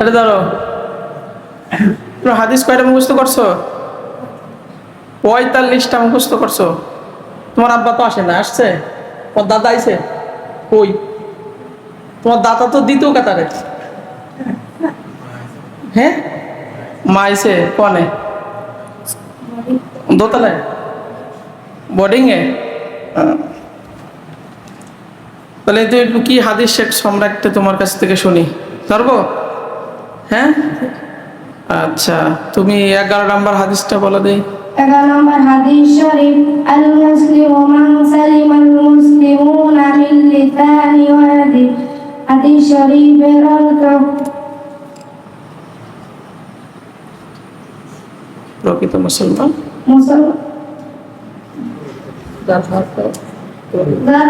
আরে ধরো হাদিস কয়টা মুখস্থ করছ? পঁয়তাল্লিশটা মুখস্থ করছ। তোমার আব্বা তো আসে না, আসছে? তোমার দাদা আইছে? কই? তোমার দাদা তো দ্বিতীয় কাতারে। হ্যাঁ? মা আইছে কনে? দোতলায়? বোর্ডিংয়ে? তাহলে তুই কি হাদিস শেখ সম্রাটটা তোমার কাছ থেকে শুনি। পারব হ্যাঁ? আচ্ছা তুমি এগারো নাম্বার হাদিসটা বলো দেই। এগারো নম্বর হাদিস শরীফ আল মুসলিম মান সালিম আল মুসলিমুনা মিন লিসানি ওয়া ইয়াদি হাদিস শরীফের অর্থ প্রকৃত মুসলমান? মুসলমান। যার হাত যার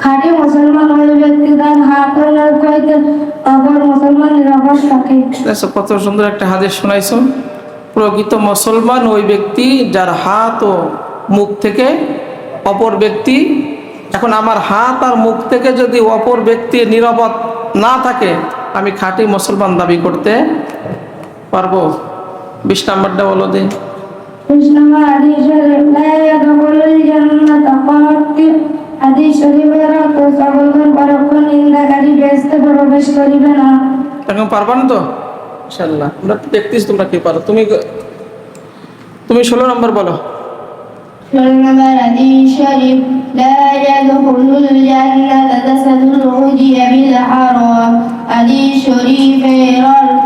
খাঁটি মুসলমান ওই ব্যক্তি তার কত সুন্দর একটা হাদিস শোনাইছো। প্রকৃত মুসলমান ওই ব্যক্তি যার হাত ও মুখ থেকে অপর ব্যক্তি। এখন আমার হাত আর মুখ থেকে যদি অপর ব্যক্তি নিরাপদ না থাকে আমি খাঁটি মুসলমান দাবি করতে পারব। বিশ নাম্বারটা বলো দিন বিশ নম্বর প্রবেশ করিবে না। এখন পারবা না তো? ইনশাল্লাহ আমরা দেখতেছি তোমরা কি পারো। তুমি তুমি ষোলো নম্বর বলো। ষোলো নম্বর হাদিস শরীফ হাদিস শরীফের অর্থ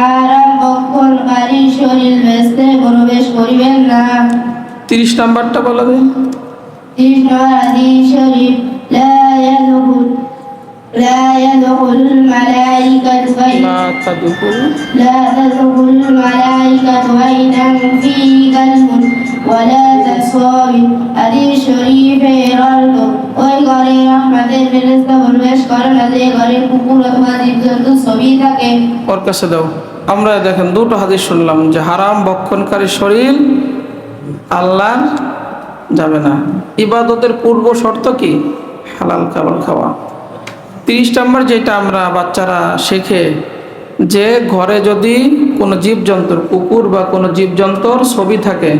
হারাম বক্ষণকারী শরীর বেহেশতে প্রবেশ করিবেন না। তিরিশ নাম্বারটা বলো দিন তিরিশ নম্বর হাদিস শরীফ লা ইয়াদখুল لا يدخل الملائكة وإن না তাদুকুল لا تدخل الملائكة وإن فيه كلب ولا تسوي হাদিস শরীফের অর্থ ওই ঘরে রহমতের ফেরেশতা প্রবেশ করে না যে ঘরে কুকুর অথবা জীবজন্তু ছবি থাকে ওর কাছে দাও আমরা দেখেন দুটো হাদিস শুনলাম যে হারাম বক্ষণকারী শরীর আল্লাহ যাবে না ইবাদতের পূর্ব শর্ত কি হালাল খাবার খাওয়া তিরিশ নম্বর যেটা আমরা বাচ্চারা শেখে, যে ঘরে যদি কোনো জীবজন্তুর কুকুর বা কোনো জীবজন্তুর ছবি থাকে,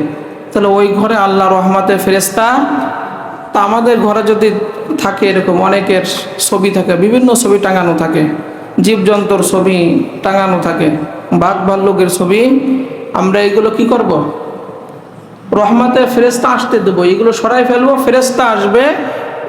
তাহলে ওই ঘরে আল্লাহ রহমাতে ফেরেস্তা তা আমাদের ঘরে যদি থাকে এরকম অনেকের ছবি থাকে, বিভিন্ন ছবি টাঙানো থাকে, জীবজন্তুর ছবি টাঙানো থাকে, বাঘ ভাল্লুকের ছবি, আমরা এগুলো কি করব। রহমাতে ফেরেস্তা আসতে দেবো, এগুলো সরাই ফেলব ফেরেস্তা আসবে